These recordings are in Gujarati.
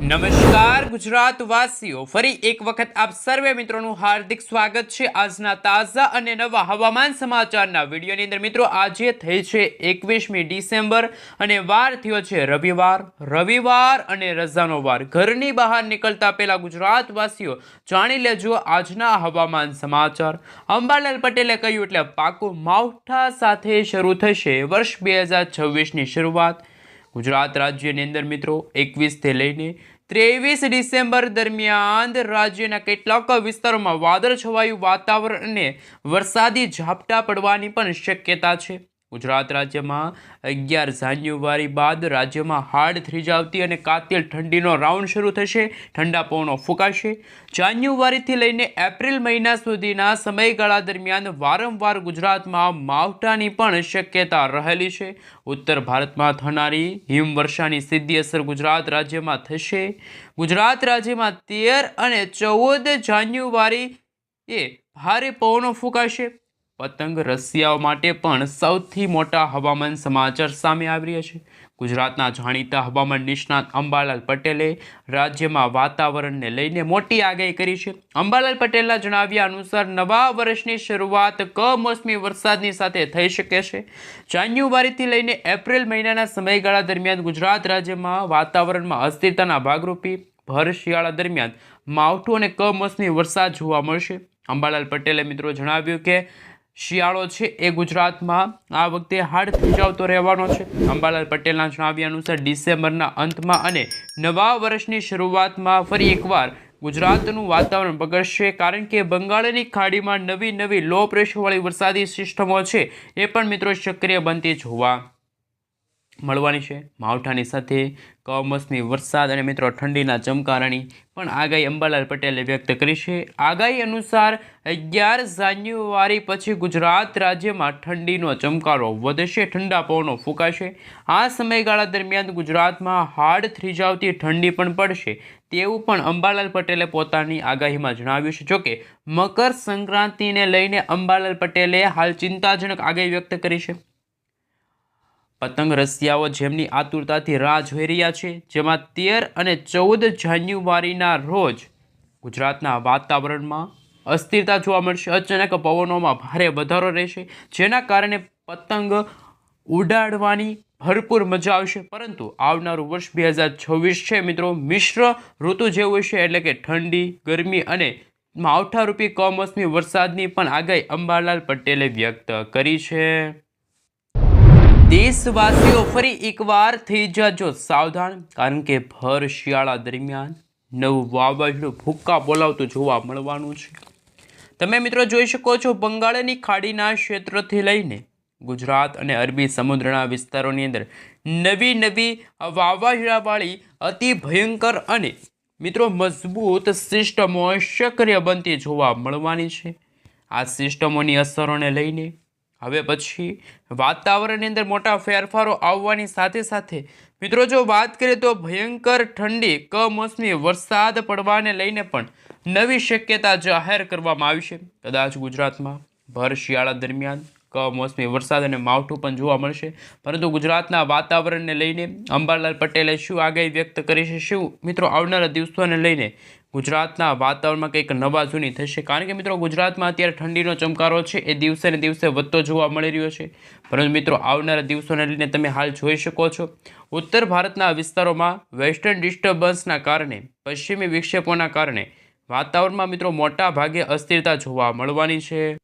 નમસ્કાર ગુજરાત વાસીઓ ફરી એક વખત આપ સર્વે મિત્રોનું હાર્દિક સ્વાગત છે. આજના તાજા અને નવા હવામાન સમાચારના વિડીયોની અંદર મિત્રો, આજે થઈ છે એકવીસમી ડિસેમ્બર અને વાર થયો છે રવિવાર. રવિવાર અને રજાનો વાર. ઘરની બહાર નીકળતા પહેલાં ગુજરાતવાસીઓ જાણી લેજો આજના હવામાન સમાચાર. અંબાલાલ પટેલે કહ્યું એટલે પાકું માવઠા સાથે શરૂ થશે વર્ષ બે હજાર છવ્વીસની શરૂઆત. ગુજરાત રાજ્યની અંદર મિત્રો, એકવીસથી લઈને ત્રેવીસ ડિસેમ્બર દરમિયાન રાજ્યના કેટલાક વિસ્તારોમાં વાદળછવાયું વાતાવરણ અને વરસાદી ઝાપટા પડવાની પણ શક્યતા છે. ગુજરાત રાજ્યમાં અગિયાર જાન્યુઆરી બાદ રાજ્યમાં હાડ થ્રીજાવતી અને કાતિલ ઠંડીનો રાઉન્ડ શરૂ થશે. ઠંડા પવનો ફૂંકાશે. જાન્યુઆરીથી લઈને એપ્રિલ મહિના સુધીના સમયગાળા દરમિયાન વારંવાર ગુજરાતમાં માવઠાની પણ શક્યતા રહેલી છે. ઉત્તર ભારતમાં થનારી હિમવર્ષાની સીધી અસર ગુજરાત રાજ્યમાં થશે. ગુજરાત રાજ્યમાં તેર અને ચૌદ જાન્યુઆરી એ ભારે પવનો ફૂંકાશે. પતંગ રસિયાઓ માટે પણ સૌથી મોટા હવામાન સમાચાર સામે આવી રહ્યા છે. ગુજરાતના જાણીતા હવામાન નિષ્ણાત અંબાલાલ પટેલે રાજ્યમાં વાતાવરણને લઈને મોટી આગાહી કરી છે. અંબાલાલ પટેલના જણાવ્યા અનુસાર નવા વર્ષની શરૂઆત કમોસમી વરસાદની સાથે થઈ શકે છે. જાન્યુઆરીથી લઈને એપ્રિલ મહિનાના સમયગાળા દરમિયાન ગુજરાત રાજ્યમાં વાતાવરણમાં અસ્થિરતાના ભાગરૂપી ભર શિયાળા દરમિયાન માવઠું અને કમોસમી વરસાદ જોવા મળશે. અંબાલાલ પટેલે મિત્રો જણાવ્યું કે શિયાળો છે એ ગુજરાતમાં આ વખતે હાડ થીજાવતો રહેવાનો છે. અંબાલાલ પટેલના જણાવ્યા અનુસાર ડિસેમ્બરના અંતમાં અને નવા વર્ષની શરૂઆતમાં ફરી એકવાર ગુજરાતનું વાતાવરણ બગડશે કારણ કે બંગાળની ખાડીમાં નવી નવી લો પ્રેશરવાળી વરસાદી સિસ્ટમો છે. એ પણ મિત્રો સક્રિય બનતી જોવા મળવાની છે. માવઠાની સાથે કમોસમી વરસાદ અને મિત્રો ઠંડીના ચમકારાની પણ આગાહી અંબાલાલ પટેલે વ્યક્ત કરી છે. આગાહી અનુસાર અગિયાર જાન્યુઆરી પછી ગુજરાત રાજ્યમાં ઠંડીનો ચમકારો વધશે ઠંડા પવનો ફૂંકાશે. આ સમયગાળા દરમિયાન ગુજરાતમાં હાડ થ્રીજાવતી ઠંડી પણ પડશે તેવું પણ અંબાલાલ પટેલે પોતાની આગાહીમાં જણાવ્યું છે. જોકે મકર સંક્રાંતિને લઈને અંબાલાલ પટેલે હાલ ચિંતાજનક આગાહી વ્યક્ત કરી છે. પતંગ રસિયાઓ જેમની આતુરતાથી રાહ જોઈ રહ્યા છે, જેમાં તેર અને ચૌદ જાન્યુઆરીના રોજ ગુજરાતના વાતાવરણમાં અસ્થિરતા જોવા મળશે. અચાનક પવનોમાં ભારે વધારો રહેશે, જેના કારણે પતંગ ઉડાડવાની ભરપૂર મજા આવશે. પરંતુ આવનારું વર્ષ બે હજાર છવ્વીસ છે, મિત્રો. મિશ્ર ઋતુ જેવું છે એટલે કે ઠંડી, ગરમી અને માવઠારૂપી કમોસમી વરસાદની પણ આગાહી અંબાલાલ પટેલે વ્યક્ત કરી છે. દેશવાસીઓ ફરી એકવાર થઈ જજો સાવધાન, કારણ કે ભર શિયાળા દરમિયાન નવું વાવાઝોડું ભૂક્કા બોલાવતું જોવા મળવાનું છે. તમે મિત્રો જોઈ શકો છો, બંગાળની ખાડીના ક્ષેત્રથી લઈને ગુજરાત અને અરબી સમુદ્રના વિસ્તારોની અંદર નવી નવી વાવાઝોડાવાળી અતિ ભયંકર અને મિત્રો મજબૂત સિસ્ટમો સક્રિય બનતી જોવા મળવાની છે. આ સિસ્ટમોની અસરોને લઈને હવે પછી વાતાવરણની અંદર મોટા ફેરફારો આવવાની સાથે સાથે, મિત્રો જો વાત કરીએ તો ભયંકર ઠંડી, કમોસમી વરસાદ પડવાને લઈને પણ નવી શક્યતા જાહેર કરવામાં આવી છે. કદાચ ગુજરાતમાં ભર શિયાળા દરમિયાન કમોસમી વરસાદ અને માવઠું પણ જોવા મળશે. પરંતુ ગુજરાતના વાતાવરણને લઈને અંબાલાલ પટેલે શું આગાહી વ્યક્ત કરી છે? શું મિત્રો આવનારા દિવસોને લઈને ગુજરાતના વાતાવરણમાં કંઈક નવા જૂની થશે. કારણ કે મિત્રો, ગુજરાતમાં અત્યારે ઠંડીનો ચમકારો છે. એ દિવસે ને દિવસે વધતો જોવા મળી રહ્યો છે. પરંતુ મિત્રો, આવનારા દિવસોને લઈને તમે હાલ જોઈ શકો છો. ઉત્તર ભારતના વિસ્તારોમાં વેસ્ટર્ન ડિસ્ટર્બન્સના કારણે, પશ્ચિમી વિક્ષેપોના કારણે વાતાવરણમાં મિત્રો મોટા ભાગે અસ્થિરતા જોવા મળવાની છે.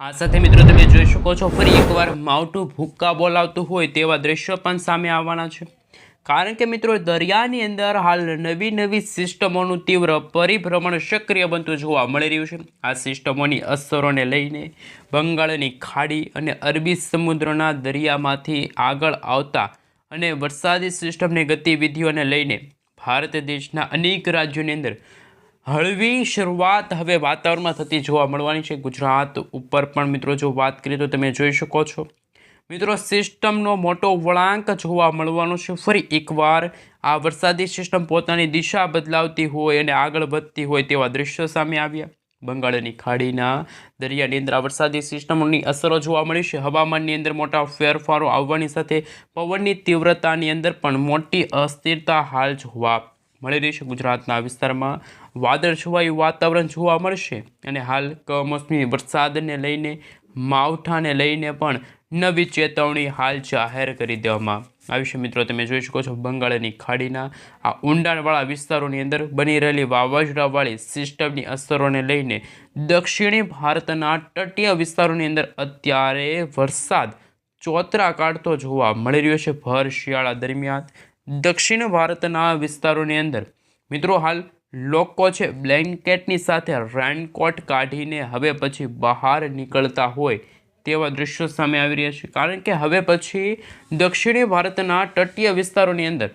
આ સાથે મિત્રો તમે જોઈ શકો છો, ફરી એકવાર માવઠું ભૂક્કા બોલાવતું હોય તેવા દ્રશ્યો પણ સામે આવવાના છે. કારણ કે મિત્રો, દરિયાની અંદર હાલ નવી નવી સિસ્ટમોનું તીવ્ર પરિભ્રમણ સક્રિય બનતું જોવા મળી રહ્યું છે. આ સિસ્ટમોની અસરોને લઈને બંગાળની ખાડી અને અરબી સમુદ્રના દરિયામાંથી આગળ આવતા અને વરસાદી સિસ્ટમની ગતિવિધિઓને લઈને ભારત દેશના અનેક રાજ્યોની અંદર હળવી શરૂઆત હવે વાતાવરણમાં થતી જોવા મળવાની છે. ગુજરાત ઉપર પણ મિત્રો, જો વાત કરીએ તો તમે જોઈ શકો છો મિત્રો, સિસ્ટમનો મોટો વળાંક જોવા મળવાનો છે. ફરી એકવાર આ વરસાદી સિસ્ટમ પોતાની દિશા બદલાવતી હોય અને આગળ વધતી હોય તેવા દ્રશ્યો સામે આવ્યા. બંગાળની ખાડીના દરિયાની અંદર આ વરસાદી સિસ્ટમોની અસરો જોવા મળી છે. હવામાનની અંદર મોટા ફેરફારો આવવાની સાથે પવનની તીવ્રતાની અંદર પણ મોટી અસ્થિરતા હાલ જોવા મળી રહી છે. ગુજરાતના વિસ્તારમાં વાદળ છવાયું વાતાવરણ જોવા મળશે અને હાલ કમોસમી વરસાદને લઈને, માવઠાને લઈને પણ નવી ચેતવણી હાલ જાહેર કરી દેવામાં આવી છે. મિત્રો, તમે જોઈ શકો છો બંગાળની ખાડીના આ ઊંડાણવાળા વિસ્તારોની અંદર બની રહેલી વાવાઝોડાવાળી સિસ્ટમની અસરોને લઈને દક્ષિણી ભારતના તટીય વિસ્તારોની અંદર અત્યારે વરસાદ ચોતરા કાઢતો જોવા મળી રહ્યો છે. ભર શિયાળા દરમિયાન દક્ષિણ ભારતના વિસ્તારોની અંદર મિત્રો, હાલ લોકો છે બ્લેન્કેટની સાથે રેનકોટ કાઢીને હવે પછી બહાર નીકળતા હોય તેવા દૃશ્યો સામે આવી રહ્યા છે. કારણ કે હવે પછી દક્ષિણી ભારતના તટીય વિસ્તારોની અંદર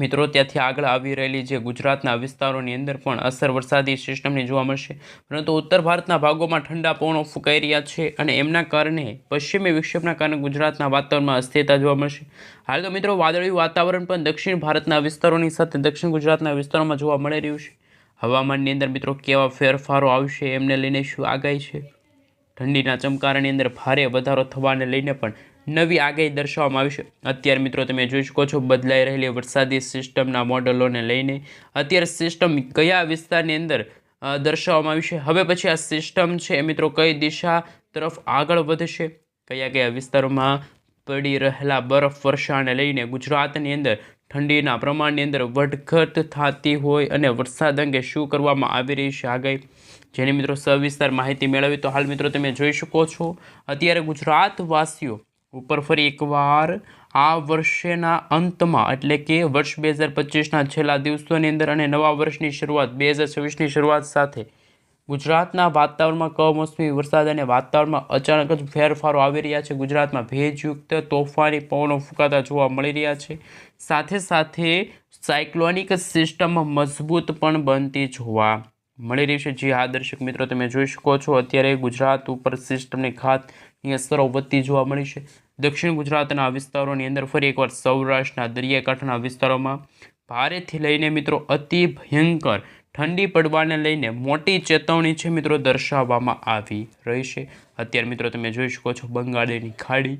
મિત્રો ત્યાંથી આગળ આવી રહેલી જે ગુજરાતના વિસ્તારોની અંદર પણ અસર વરસાદી સિસ્ટમની જોવા મળશે. પરંતુ ઉત્તર ભારતના ભાગોમાં ઠંડા પવનો ફૂંકાઈ રહ્યા છે અને એમના કારણે પશ્ચિમી વિક્ષેપના કારણે ગુજરાતના વાતાવરણમાં અસ્થિરતા જોવા મળશે. હાલ તો મિત્રો વાદળી વાતાવરણ પણ દક્ષિણ ભારતના વિસ્તારોની સાથે દક્ષિણ ગુજરાતના વિસ્તારોમાં જોવા મળી રહ્યું છે. હવામાનની અંદર મિત્રો કેવા ફેરફારો આવશે એમને લઈને શું આગાહી છે? ઠંડીના ચમકારાની અંદર ભારે વધારો થવાને લઈને પણ નવી આગાહી દર્શાવવામાં આવી છે. અત્યારે મિત્રો તમે જોઈ શકો છો, બદલાઈ રહેલી વરસાદી સિસ્ટમના મોડલોને લઈને અત્યારે સિસ્ટમ કયા વિસ્તારની અંદર દર્શાવવામાં આવી છે? હવે પછી આ સિસ્ટમ છે એ મિત્રો કઈ દિશા તરફ આગળ વધશે? કયા કયા વિસ્તારોમાં પડી રહેલા બરફ વર્ષાને લઈને ગુજરાતની અંદર ઠંડીના પ્રમાણની અંદર વધઘટ થતી હોય અને વરસાદ અંગે શું કરવામાં આવી રહી છે આગાહી? જેની મિત્રો સવિસ્તાર માહિતી મેળવી તો હાલ મિત્રો તમે જોઈ શકો છો. અત્યારે ગુજરાતવાસીઓ ઉપર ફરી એકવાર આ વર્ષેના અંતમાં એટલે કે વર્ષ બે હજાર પચીસના છેલ્લા દિવસોની અંદર અને નવા વર્ષની શરૂઆત બે હજાર છવ્વીસની શરૂઆત સાથે ગુજરાતના વાતાવરણમાં કમોસમી વરસાદ અને વાતાવરણમાં અચાનક જ ફેરફારો આવી રહ્યા છે. ગુજરાતમાં ભેજયુક્ત તોફાની પવનો ફૂંકાતા જોવા મળી રહ્યા છે. સાથે સાથે સાયક્લોનિક સિસ્ટમ મજબૂત પણ બનતી જોવા મળી રહી છે. જી હા, દર્શક મિત્રો, તમે જોઈ શકો છો, અત્યારે ગુજરાત ઉપર સિસ્ટમની ખાતની અસરો વધતી જોવા મળી છે. દક્ષિણ ગુજરાતના વિસ્તારોની અંદર ફરી એકવાર સૌરાષ્ટ્રના દરિયાકાંઠાના વિસ્તારોમાં ભારેથી લઈને મિત્રો અતિ ભયંકર ઠંડી પડવાને લઈને મોટી ચેતવણી છે મિત્રો દર્શાવવામાં આવી રહી છે. અત્યારે મિત્રો તમે જોઈ શકો છો બંગાળની ખાડી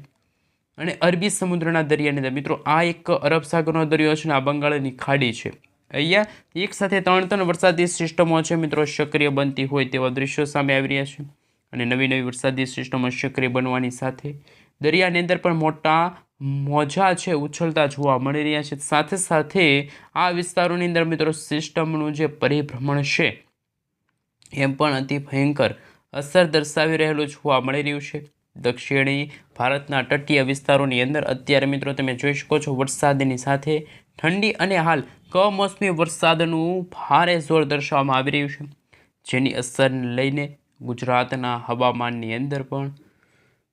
અને અરબી સમુદ્રના દરિયાની અંદર મિત્રો આ એક અરબ સાગરનો દરિયો છે અને આ બંગાળની ખાડી છે. અહીંયા. એક સાથે ત્રણ ત્રણ વરસાદી સિસ્ટમો છે મિત્રો, સક્રિય બનતી હોય તેવા દૃશ્યો સામે આવી રહ્યા છે. અને નવી નવી વરસાદી સિસ્ટમો સક્રિય બનવાની સાથે દરિયાની અંદર પણ મોટા મોજા છે, ઉછળતા જોવા મળી રહ્યા છે. સાથે સાથે આ વિસ્તારોની અંદર મિત્રો સિસ્ટમનું જે પરિભ્રમણ છે, એમ પણ અતિ ભયંકર અસર દર્શાવી રહેલું જોવા મળી રહ્યું છે. દક્ષિણી ભારતના તટીય વિસ્તારોની અંદર અત્યારે મિત્રો તમે જોઈ શકો છો વરસાદની સાથે ઠંડી અને હાલ કમોસમી વરસાદનું ભારે જોર દર્શાવવામાં આવી રહ્યું છે. જેની અસરને લઈને ગુજરાતના હવામાનની અંદર પણ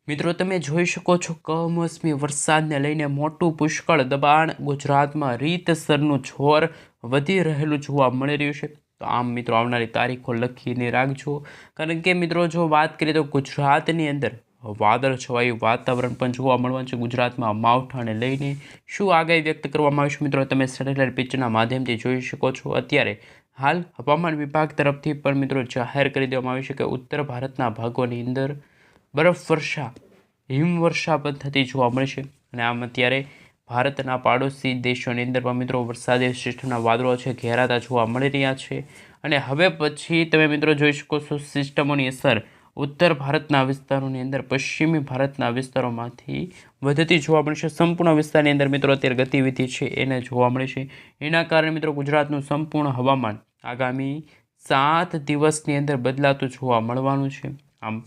મિત્રો તમે જોઈ શકો છો કમોસમી વરસાદને લઈને મોટું પુષ્કળ દબાણ ગુજરાતમાં રીતસરનું જોર વધી રહેલું જોવા મળી રહ્યું છે. તો આમ મિત્રો આવનારી તારીખો લખીને રાખજો. કારણ કે મિત્રો જો વાત કરીએ તો ગુજરાતની અંદર વાદળ છવાયું વાતાવરણ પણ જોવા મળવાનું છે ગુજરાતમાં માવઠાને લઈને. શું આગાહી વ્યક્ત કરવામાં આવી છે મિત્રો? તમે સેટેલાઇટ પિક્ચરના માધ્યમથી જોઈ શકો છો. અત્યારે હાલ હવામાન વિભાગ તરફથી પણ મિત્રો જાહેર કરી દેવામાં આવ્યું છે કે ઉત્તર ભારતના ભાગોની અંદર બરફવર્ષા હિમવર્ષા પણ થતી જોવા મળશે અને આમ અત્યારે ભારતના પાડોશી દેશોની અંદર પણ મિત્રો વરસાદી સિસ્ટમના વાદળો છે, ઘેરાતા જોવા મળી રહ્યા છે. અને હવે પછી તમે મિત્રો જોઈ શકો છો સિસ્ટમોની અસર ઉત્તર ભારતના વિસ્તારોની અંદર, પશ્ચિમી ભારતના વિસ્તારોમાંથી વધતી જોવા મળશે સંપૂર્ણ વિસ્તારની અંદર મિત્રો, અત્યારે ગતિવિધિ છે એને જોવા મળે છે. એના કારણે મિત્રો, ગુજરાતનું સંપૂર્ણ હવામાન આગામી સાત દિવસની અંદર બદલાતું જોવા મળવાનું છે. આમ,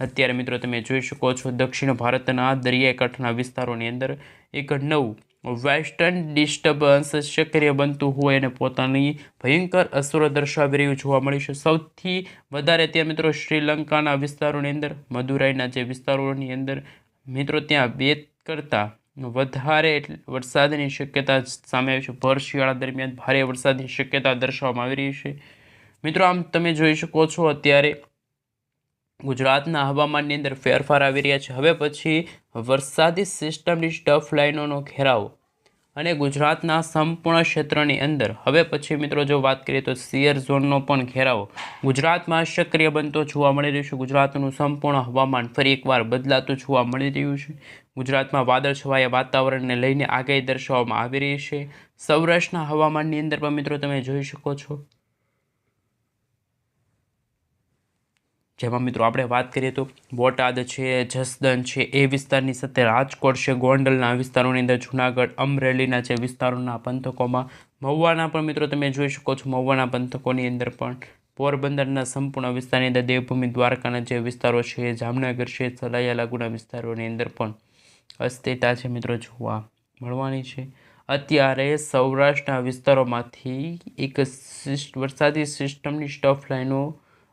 અત્યારે મિત્રો, તમે જોઈ શકો છો, દક્ષિણ ભારતના દરિયાઈ કાંઠાના વિસ્તારોની અંદર એક નવું વેસ્ટર્ન ડિસ્ટર્બન્સ સક્રિય બનતું હોય અને પોતાની ભયંકર અસરો દર્શાવી રહ્યું જોવા મળ્યું છે. સૌથી વધારે ત્યાં મિત્રો શ્રીલંકાના વિસ્તારોની અંદર, મદુરાઈના જે વિસ્તારોની અંદર મિત્રો ત્યાં બે કરતાં વધારે વરસાદની શક્યતા સામે આવી છે. ભર શિયાળા દરમિયાન ભારે વરસાદની શક્યતા દર્શાવવામાં આવી રહી છે. મિત્રો, આમ તમે જોઈ શકો છો અત્યારે ગુજરાતના હવામાનની અંદર ફેરફાર આવી રહ્યા છે. હવે પછી વરસાદી સિસ્ટમની સ્ટફ લાઇનોનો ઘેરાવ અને ગુજરાતના સંપૂર્ણ ક્ષેત્રની અંદર. હવે પછી મિત્રો જો વાત કરીએ તો સિયર ઝોનનો પણ ઘેરાવ ગુજરાતમાં સક્રિય બનતો જોવા મળી રહ્યું છે. ગુજરાતનું સંપૂર્ણ હવામાન ફરી એકવાર બદલાતું જોવા મળી રહ્યું છે. ગુજરાતમાં વાદળછવાયા વાતાવરણને લઈને આગાહી દર્શાવવામાં આવી રહી છે. સૌરાષ્ટ્રના હવામાનની અંદર પણ મિત્રો તમે જોઈ શકો છો. જેમાં મિત્રો આપણે વાત કરીએ તો બોટાદ છે જસદન છે, એ વિસ્તારની સાથે રાજકોટ છે, ગોંડલના વિસ્તારોની અંદર જુનાગઢ, અમરેલીના જે વિસ્તારોના પંથકોમાં મહુવાના પણ મિત્રો તમે જોઈ શકો છો. મહુવાના પંથકોની અંદર પણ પોરબંદરના સંપૂર્ણ વિસ્તારની અંદર દેવભૂમિ દ્વારકાના જે વિસ્તારો છે, જામનગર છે સલાયા લાગુના વિસ્તારોની અંદર પણ અસ્થિરતા છે મિત્રો જોવા મળવાની છે. અત્યારે સૌરાષ્ટ્રના વિસ્તારોમાંથી એક વરસાદી સિસ્ટમની સ્ટફ લાઈનો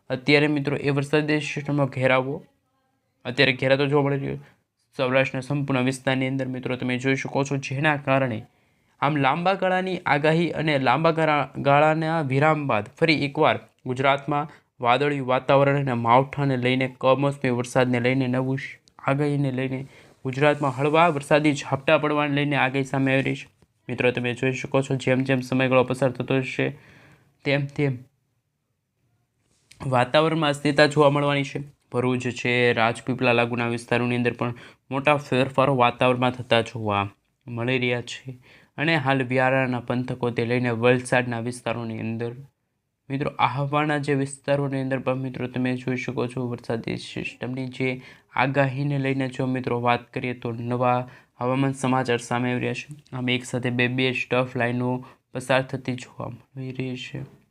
અત્યારે મિત્રો એ વરસાદી સિસ્ટમનો ઘેરાવો અત્યારે ઘેરાતો જોવા મળી રહ્યો. સૌરાષ્ટ્રના સંપૂર્ણ વિસ્તારની અંદર મિત્રો તમે જોઈ શકો છો જેના કારણે આમ લાંબા ગાળાની આગાહી અને લાંબા ગાળા ગાળાના વિરામ બાદ ફરી એકવાર ગુજરાતમાં વાદળી વાતાવરણ અને માવઠાને લઈને કમોસમી વરસાદને લઈને નવું આગાહીને લઈને ગુજરાતમાં હળવા વરસાદી ઝાપટા પડવાને લઈને આગાહી સામે આવી રહી છે. મિત્રો તમે જોઈ શકો છો જેમ જેમ સમયગાળો પસાર થતો જશે, તેમ તેમ વાતાવરણમાં અસ્થિરતા જોવા મળવાની છે. ભરૂચ છે, રાજપીપળા લાગુના વિસ્તારોની અંદર પણ મોટા ફેરફારો વાતાવરણમાં થતા જોવા મળી રહ્યા છે. અને હાલ વ્યારાના પંથકો તે લઈને વલસાડના વિસ્તારોની અંદર મિત્રો, આહવાના જે વિસ્તારોની અંદર પણ મિત્રો, તમે જોઈ શકો છો વરસાદી સિસ્ટમની જે આગાહીને લઈને જો મિત્રો વાત કરીએ તો નવા હવામાન સમાચાર સામે આવી રહ્યા છે. આમ એક સાથે બે બે સ્ટફ લાઈનો પસાર થતી જોવા મળી રહી છે.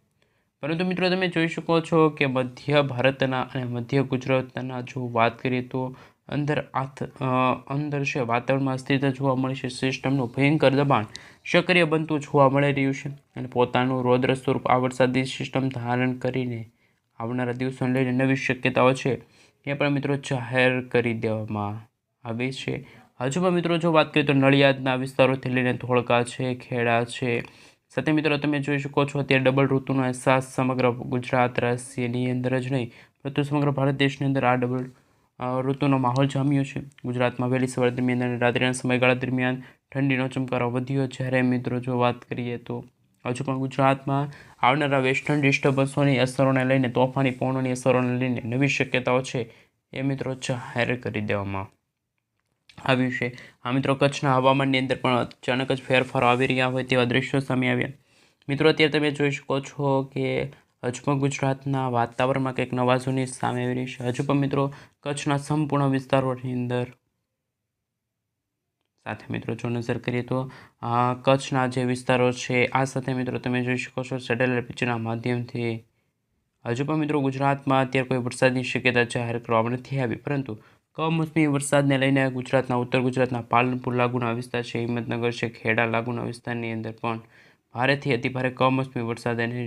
પરંતુ મિત્રો, તમે જોઈ શકો છો કે મધ્ય ભારતના અને મધ્ય ગુજરાતના જો વાત કરીએ તો અંદર આથ અંદર છે, વાતાવરણમાં અસ્થિરતા જોવા મળે છે, સિસ્ટમનું ભયંકર દબાણ સક્રિય બનતું જોવા મળી રહ્યું છે અને પોતાનું રૌદ્ર સ્વરૂપ આ વરસાદી સિસ્ટમ ધારણ કરીને આવનારા દિવસોને લઈને નવી શક્યતાઓ છે એ પણ મિત્રો જાહેર કરી દેવામાં આવી છે. હજુ પણ મિત્રો, જો વાત કરીએ તો નડિયાદના વિસ્તારોથી લઈને ધોળકા છે, ખેડા છે સાથે મિત્રો, તમે જોઈ શકો છો, અત્યારે ડબલ ઋતુનો અહેસાસ સમગ્ર ગુજરાત રાજ્યની અંદર જ નહીં, પરંતુ સમગ્ર ભારત દેશની અંદર આ ડબલ ઋતુનો માહોલ જામ્યો છે. ગુજરાતમાં વહેલી સવાર દરમિયાન અને રાત્રિના સમયગાળા દરમિયાન ઠંડીનો ચમકારો વધ્યો. જ્યારે મિત્રો, જો વાત કરીએ તો હજુ પણ ગુજરાતમાં આવનારા વેસ્ટર્ન ડિસ્ટર્બન્સોની અસરોને લઈને, તોફાની, પવનોની અસરોને લઈને નવી શક્યતાઓ છે. એ મિત્રો, જાહેર કરી દેવામાં. આવ્યું છે. આ મિત્રો, કચ્છના હવામાનની અંદર પણ અચાનક જ ફેરફારો આવી રહ્યા હોય તેવા દ્રશ્યો સામે આવ્યા. મિત્રો, અત્યારે તમે જોઈ શકો છો કે હજુ પણ ગુજરાતના વાતાવરણમાં કંઈક નવા સામે આવી રહી છે. હજુ પણ, મિત્રો, કચ્છના સંપૂર્ણ વિસ્તારોની અંદર સાથે, મિત્રો, જો નજર કરીએ તો કચ્છના જે વિસ્તારો છે, આ સાથે, મિત્રો, તમે જોઈ શકો છો સેટેલાઇટ પિક્ચરના માધ્યમથી. હજુ પણ, મિત્રો, ગુજરાતમાં અત્યારે કોઈ વરસાદની શક્યતા જાહેર કરવામાં નથી આવી, પરંતુ કમોસમી વરસાદને લઈને ગુજરાતના, ઉત્તર ગુજરાતના પાલનપુર લાગુના વિસ્તાર છે, હિંમતનગર છે, ખેડા લાગુના વિસ્તારની અંદર પણ ભારેથી અતિભારે કમોસમી વરસાદ અને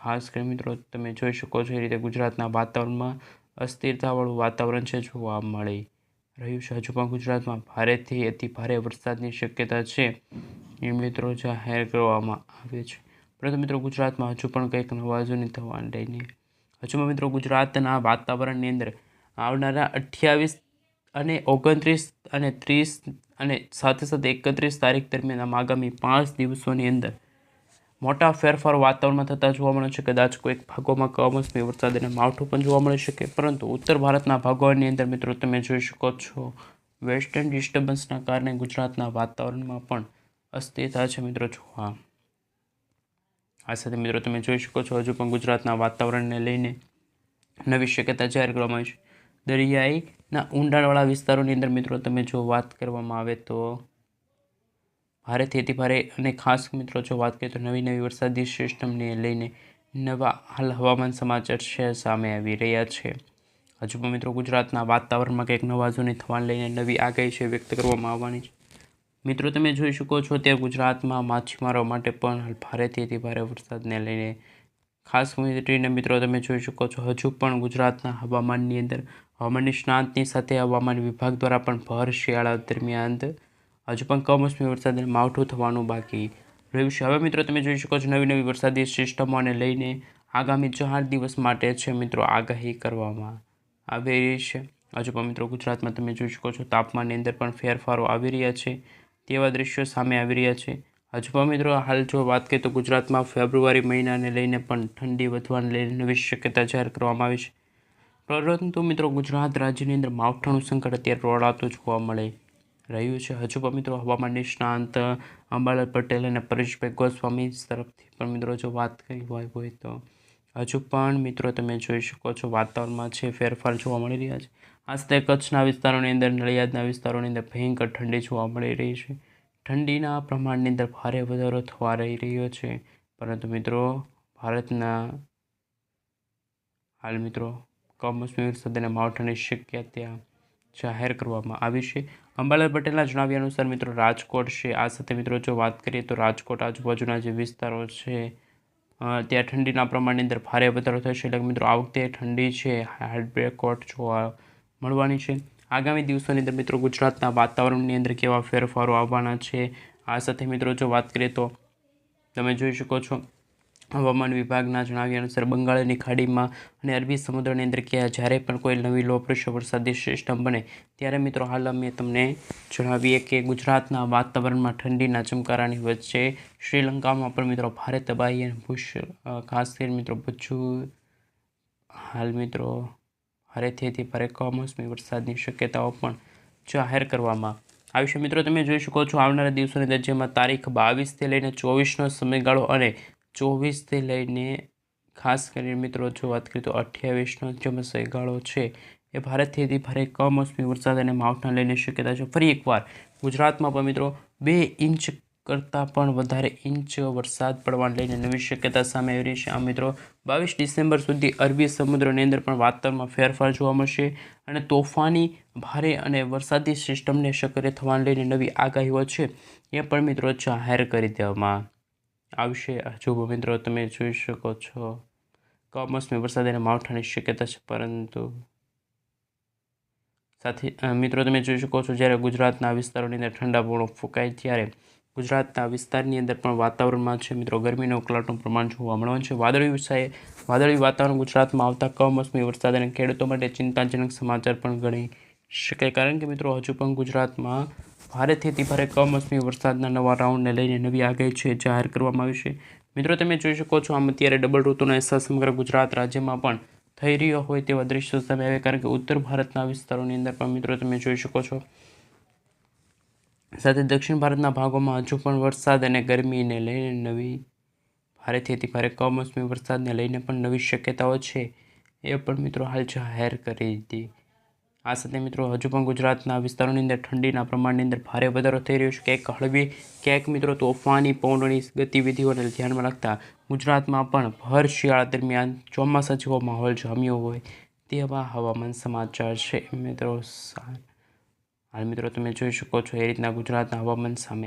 ખાસ કરી મિત્રો તમે જોઈ શકો છો, એ રીતે ગુજરાતના વાતાવરણમાં અસ્થિરતાવાળું વાતાવરણ છે જોવા મળી રહ્યું છે. હજુ પણ ગુજરાતમાં ભારેથી અતિભારે વરસાદની શક્યતા છે એ મિત્રો જાહેર કરવામાં આવે છે. પરંતુ મિત્રો ગુજરાતમાં હજુ પણ કંઈક નવાજોની જૂની થવાને લઈને હજુ પણ મિત્રો ગુજરાતના વાતાવરણની અંદર આવનારા અઠ્યાવીસ અને ઓગણત્રીસ અને ત્રીસ અને સાથે સાથે એકત્રીસ તારીખ દરમિયાન આગામી પાંચ દિવસોની અંદર મોટા ફેરફાર વાતાવરણમાં થતા જોવા મળે છે. કદાચ કોઈક ભાગોમાં કમોસમી વરસાદ અને માવઠું પણ જોવા મળી શકે. પરંતુ ઉત્તર ભારતના ભાગોની અંદર મિત્રો તમે જોઈ શકો છો વેસ્ટર્ન ડિસ્ટર્બન્સના કારણે ગુજરાતના વાતાવરણમાં પણ અસ્થિરતા છે મિત્રો જોવા. આ સાથે મિત્રો તમે જોઈ શકો છો, હજુ પણ ગુજરાતના વાતાવરણને લઈને નવી શક્યતા જાહેર કરવામાં આવી છે. દરિયાઈના ઊંડાણવાળા વિસ્તારોની અંદર મિત્રો તમે જો વાત કરવામાં આવે તો ભારેથી અતિભારે અને ખાસ મિત્રો જો વાત કરીએ તો નવી નવી વરસાદી સિસ્ટમને લઈને નવા હાલ હવામાન સમાચાર છે, સામે આવી રહ્યા છે. હજુ પણ મિત્રો ગુજરાતના વાતાવરણમાં કંઈક નવા જૂની થવાને લઈને નવી આગાહી છે વ્યક્ત કરવામાં આવવાની છે. મિત્રો તમે જોઈ શકો છો ત્યાં ગુજરાતમાં માછીમારો માટે પણ હાલ ભારેથી અતિભારે વરસાદને લઈને ખાસ કરીને મિત્રો તમે જોઈ શકો છો હજુ પણ ગુજરાતના હવામાનની અંદર હવામાન નિષ્ણાંતની સાથે હવામાન વિભાગ દ્વારા પણ ભર શિયાળા દરમિયાન હજુ પણ કમોસમી વરસાદને માવઠું થવાનું બાકી રહ્યું છે. હવે મિત્રો તમે જોઈ શકો છો નવી નવી વરસાદી સિસ્ટમોને લઈને આગામી ચાર દિવસ માટે છે મિત્રો આગાહી કરવામાં આવી રહી છે. હજુ પણ મિત્રો ગુજરાતમાં તમે જોઈ શકો છો તાપમાનની અંદર પણ ફેરફારો આવી રહ્યા છે. તેવા દ્રશ્યો સામે આવી રહ્યા છે. હજુ પણ મિત્રો હાલ જો વાત કરીએ તો ગુજરાતમાં ફેબ્રુઆરી મહિનાને લઈને પણ ઠંડી વધવાને લઈને નવી શક્યતા જાહેર કરવામાં આવી છે. પરંતુ મિત્રો ગુજરાત રાજ્યની અંદર માવઠાનું સંકટ અત્યારે રોડાતું જોવા મળે રહ્યું છે. હજુ પણ મિત્રો હવામાન નિષ્ણાંત અંબાલાલ પટેલ અને પરેશભાઈ ગોસ્વામી તરફથી પણ મિત્રો જો વાત કરી હોય હોય તો હજુ પણ મિત્રો તમે જોઈ શકો છો વાતાવરણમાં છે ફેરફાર જોવા મળી રહ્યા છે. આસ્તે કચ્છના વિસ્તારોની અંદર, નડિયાદના વિસ્તારોની અંદર ભયંકર ઠંડી જોવા મળી રહી છે. ઠંડીના પ્રમાણની અંદર ભારે વધારો થવા રહી રહ્યો છે. પરંતુ મિત્રો ભારતના હાલ મિત્રો કમોસમી વરસાદ અને માવઠાની શક્યતા જાહેર કરવામાં આવી છે. અંબાલાલ પટેલના જણાવ્યા અનુસાર મિત્રો, રાજકોટ છે. આ સાથે મિત્રો, જો વાત કરીએ તો રાજકોટ આજુબાજુના જે વિસ્તારો છે ત્યાં ઠંડીના પ્રમાણની અંદર ભારે વધારો થશે એટલે મિત્રો, આ વખતે ઠંડી છે. હાર્ડ બ્રેકઆઉટ જોવા મળવાની છે. આગામી દિવસોની અંદર મિત્રો, ગુજરાતના વાતાવરણની અંદર કેવા ફેરફારો આવવાના છે? આ સાથે મિત્રો, જો વાત કરીએ તો તમે જોઈ શકો છો હવામાન વિભાગના જણાવ્યા અનુસાર બંગાળની ખાડીમાં અને અરબી સમુદ્રની અંદર કે જ્યારે પણ કોઈ નવી લો પ્રેશર વરસાદી સિસ્ટમ બને ત્યારે મિત્રો હાલ અમે તમને જણાવીએ કે ગુજરાતના વાતાવરણમાં ઠંડીના ચમકારાની વચ્ચે શ્રીલંકામાં પણ મિત્રો ભારે તબાહી અને ભૂષ ખાસ કરીને મિત્રો ભજુ હાલ મિત્રો ભારેથી ભારે કમોસમી વરસાદની શક્યતાઓ પણ જાહેર કરવામાં આવી છે. મિત્રો, તમે જોઈ શકો છો આવનારા દિવસોની અંદર જેમાં તારીખ બાવીસથી લઈને ચોવીસનો સમયગાળો અને ચોવીસથી લઈને ખાસ કરીને મિત્રો, જો વાત કરીએ તો અઠ્યાવીસનો જે ગાળો છે, એ ભારતથી ભારે કમોસમી વરસાદ અને માવઠાને લઈને શક્યતા છે. ફરી એકવાર, ગુજરાતમાં પણ મિત્રો, બે ઇંચ કરતાં પણ વધારે ઇંચ વરસાદ પડવાને લઈને નવી શક્યતા સામે આવી રહી છે. આ મિત્રો, બાવીસ ડિસેમ્બર સુધી અરબી સમુદ્રની અંદર પણ વાતાવરણમાં ફેરફાર જોવા મળશે અને તોફાની ભારે અને વરસાદી સિસ્ટમને સક્રિય થવાને લઈને નવી આગાહીઓ છે. એ પણ મિત્રો જાહેર કરી દેવામાં આવશે. હજુ મિત્રો તમે જોઈ શકો છો. કમોસમી વરસાદ અને માવઠાની શક્યતા છે, પરંતુ સાથે મિત્રો, તમે જોઈ શકો છો, જ્યારે ગુજરાતના વિસ્તારોની અંદર ઠંડા પવનો ફૂંકાય ત્યારે ગુજરાતના વિસ્તારની અંદર પણ વાતાવરણમાં છે, મિત્રો, ગરમીનો ઉકળાટનું પ્રમાણ જોવા મળવાનું છે. વાદળી વિષયે, વાદળી વાતાવરણ ગુજરાતમાં આવતા કમોસમી વરસાદ અને ખેડૂતો માટે ચિંતાજનક સમાચાર પણ ગણી શકાય. કારણ કે, મિત્રો, હજુ પણ ગુજરાતમાં ભારેથી ભારે કમોસમી વરસાદના નવા રાઉન્ડને લઈને નવી આગાહી છે જાહેર કરવામાં આવી છે. મિત્રો, તમે જોઈ શકો છો આમ અત્યારે ડબલ ઋતુનો અહેસાસ સમગ્ર ગુજરાત રાજ્યમાં પણ થઈ રહ્યો હોય તેવા દ્રશ્યો સામે આવે કારણ કે ઉત્તર ભારતના વિસ્તારોની અંદર પણ મિત્રો તમે જોઈ શકો છો. સાથે દક્ષિણ ભારતના ભાગોમાં હજુ પણ વરસાદ અને ગરમીને લઈને નવી ભારેથી અતિ ભારે કમોસમી વરસાદને લઈને પણ નવી શક્યતાઓ છે. એ પણ મિત્રો હાલ જાહેર કરી દીધી આ સાથે મિત્રો હજુ પણ ગુજરાતના વિસ્તારોની અંદર ઠંડીના પ્રમાણની અંદર ભારે વધારો થઈ રહ્યો છે. ક્યાંક હળવી, ક્યાંક મિત્રો તોફાની, પવનોની ગતિવિધિઓને ધ્યાનમાં રાખતા ગુજરાતમાં પણ ભર શિયાળા દરમિયાન ચોમાસા જેવો માહોલ જામ્યો હોય તેવા હવામાન સમાચાર છે. મિત્રો હાલ મિત્રો, તમે જોઈ શકો છો એ રીતના ગુજરાતના હવામાન સામે